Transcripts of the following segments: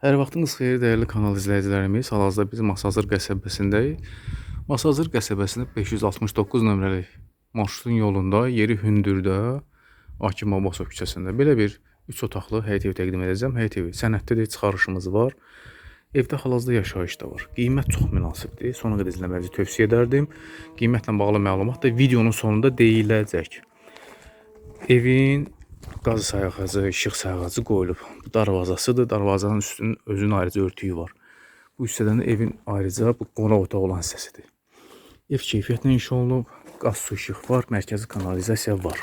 Hər vaxtınız xeyir dəyərli kanal izləyicilərimiz. Hal-hazırda biz Masazır qəsəbəsindəyik. Masazır qəsəbəsində 569 nömrəli marşrutun yolunda, yeri Hündürdə, Hakim Abbasov küçəsində belə bir 3 otaqlı həyət evi təqdim edəcəm. Həyət evi sənədlidir, çıxarışımız var. Evdə hal-hazırda yaşayış da var. Qiymət çox münasibdir. Sona qədər izləmənizi tövsiyə edərdim. Qiymətlə bağlı məlumat da videonun sonunda deyiləcək. Evin qaz sayğacı, işıq sayğacı qoyulub. Bu darvazasıdır. Darvazanın üstünün özünün ayrıca örtüyü var. Bu hissədən də evin ayrıca bu qonaq otağı olan hissəsidir. Ev keyfiyyətlə inşa olunub. Qaz su işıq var, mərkəzi kanalizasiya var.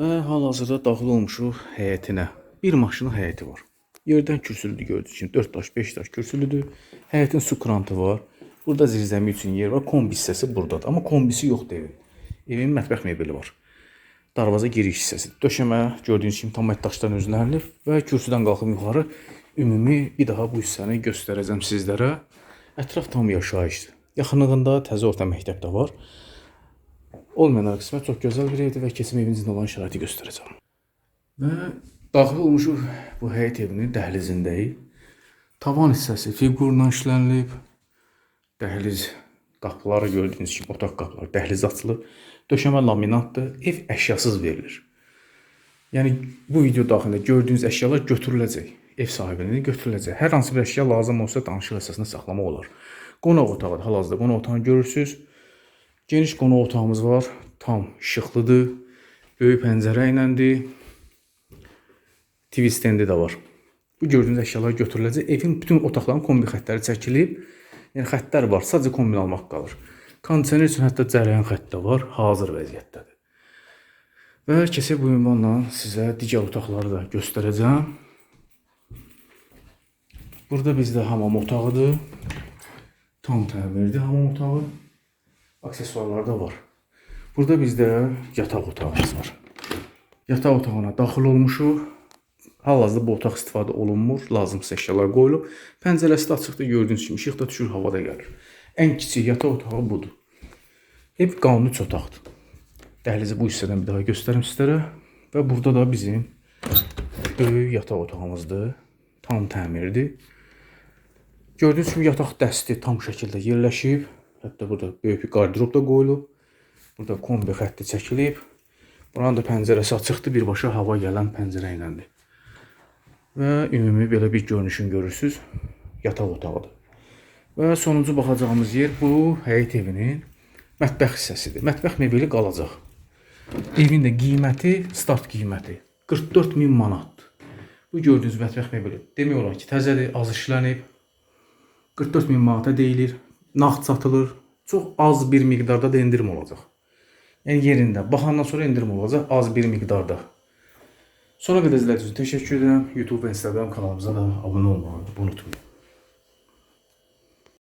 Və hal-hazırda daxil olmuşuq həyətinə. Bir maşının həyəti var. Yerdən kürsülüdür gördüyünüz kimi. 4 daş, 5 daş kürsülüdür. Həyətin su krantı var. Burada zirzəmi üçün yer var. Kombi hissəsi buradadır. Amma kombisi yoxdur evin. Evin mətbəx mebeli var. Darvaza giriş hissəsi. Döşəmə gördüyünüz kimi tam daşdan özlənilib və kürsüdən qalxıb yuxarı ümumi bir daha bu hissəni göstərəcəm sizlərə. Ətraf tam yaşayışdır. Yaxınlığında təzə orta məktəb də var. Olmayan qismət çox gözəl bir evdir və keçim evinizin olan şəraiti göstərəcəm. Və daxil olmuşuq bu həyət evinin dəhlizindəyik. Tavan hissəsi fiqurla işlənilib. Dəhliz qapıları gördüyünüz kimi otaq qapıları dəhliz açılıb. Döşəmə laminatdır. Ev əşyasız verilir. Yəni bu video daxilində gördüyünüz əşyalar götürüləcək. Ev sahibinin götürüləcək. Hər hansı bir əşya lazım olsa danışıq əsasında saxlamaq olar. Qonaq otağı hal-hazırda qonaq otağını görürsüz. Geniş qonaq otağımız var. Tam işıqlıdır. Böyük pəncərə iləndir. TV stendi də var. Bu gördüyünüz əşyalar götürüləcək. Evin bütün otaqların kombi xəttləri çəkilib. Yəni xəttlər var, sadəcə kombin almaq qalır. Kondisioner üçün hətta cərəyan xətti də var, hazır vəziyyətdədir. Və keçib bu ünvanla sizə digər otaqları da göstərəcəm. Burada bizdə hamam otağıdır. Tam təmirli hamam otağı. Aksesuarlar da var. Burada bizdə yataq otağımız var. Yataq otağına daxil olmuşuq. Hal-hazırda bu otaq istifadə olunmur, lazımsız əşyalar qoyulub. Pəncərəsi də açıqdır, gördüyünüz kimi işıq da düşür, hava da gəlir. Ən kiçik yataq otağı budur. Ev qanuni üç otaqdır. Dəhlizi bu hissədən bir daha göstərim sizlərə. Və burada da bizim böyük yataq otağımızdır. Tam təmirdir. Gördüyünüz kimi yataq dəsti tam şəkildə yerləşib. Hətta burada böyük bir qardırob da qoyulub. Burada kombi xətti çəkilib. Buranın da pəncərəsi açıqdır, birbaşa hava gələn pəncərə iləndir. Və ümumi belə bir görünüşünü görürsüz. Yataq otağıdır. Və sonuncu baxacağımız yer bu həyət evinin mətbəx hissəsidir. Mətbəx mebeli qalacaq. Evin də qiyməti, start qiyməti 44 min manatdır. Bu gördüyünüz mətbəx mebeli demək olar ki, təzədir, az işlənib. 44 min manata deyilir. Nağd satılır. Çox az bir miqdarda da endirim olacaq. Yəni yerində. Baxandan sonra endirim olacaq az bir miqdarda. Sona qədər izlədiyiniz üçün təşəkkür edirəm. YouTube və Instagram kanalımıza da abunə olmağı unutmayın.